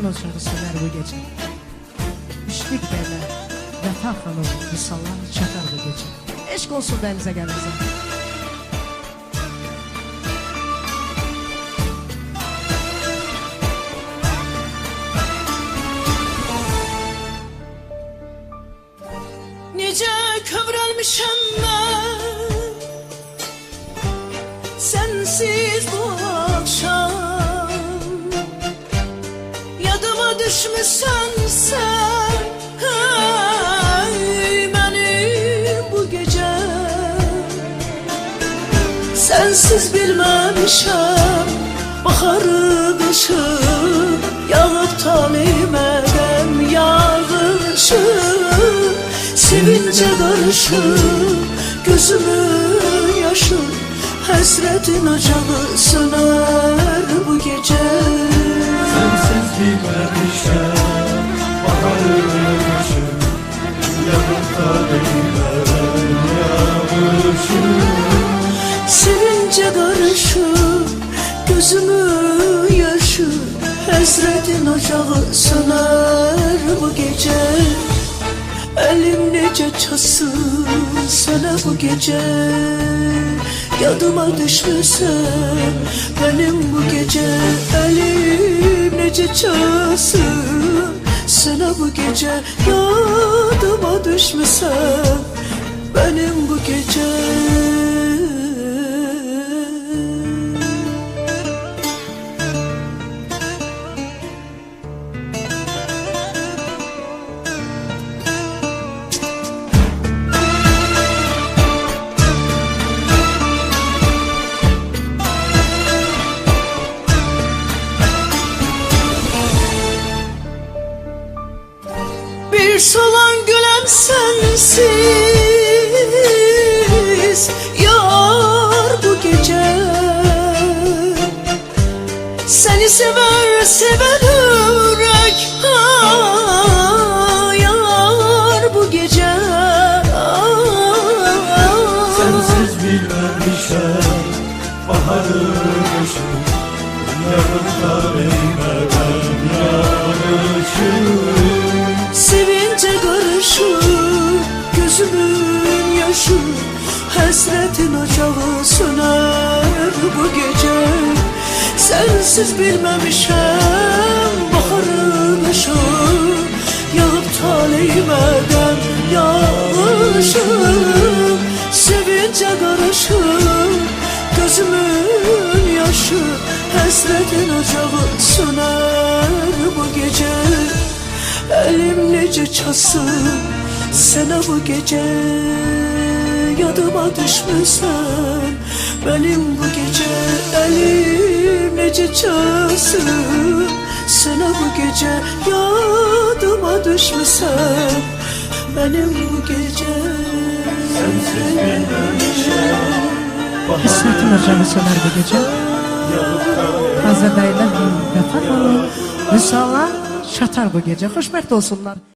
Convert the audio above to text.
ocağı söner bu gece. Müşfik beyler, Vefa Hanım, misallar çatar bu gece. Eşk olsun denize gelinize. Necə kövrəlmişəm mən Sensiz bu Düşmüsən sen Hey benim bu gece. Sensiz bilmemişəm Baharı qışı Yağıb talimədəm yağışı Sevince karışık gözümün yaşı Hasretin ocağı söner bu gece Ocağı söner bu gece Elim nece çasın sana bu gece? Yadıma düşmüşsen benim bu gece Elim nece çasın sana bu gece? Yadıma düşmüşsen Bir solan gülen sensiz Yar bu gece. Seni sever sever yürek Yar bu gece. Sensiz bilmemişem baharın başı Yanıp da değmem yağmışım yaşı Hasretin ocağı söner bu gece. Sensiz bilmemişem baharın ışı Yağıp talihimeden yağışım Sevince karışık gözümün yaşı Hasretin ocağı söner bu gece. Elim nece çasın sana bu gece Yadıma düşmüşsen benim bu gece Elim nece çasın sana bu gece Yadıma düşmüşsen benim bu gece Sensiz bilmemişem İsmet'in ocağı söner bu gece. Hazırdayla Vefa Hanım, misallar çatar bu gece. Hoşbəxt olsunlar.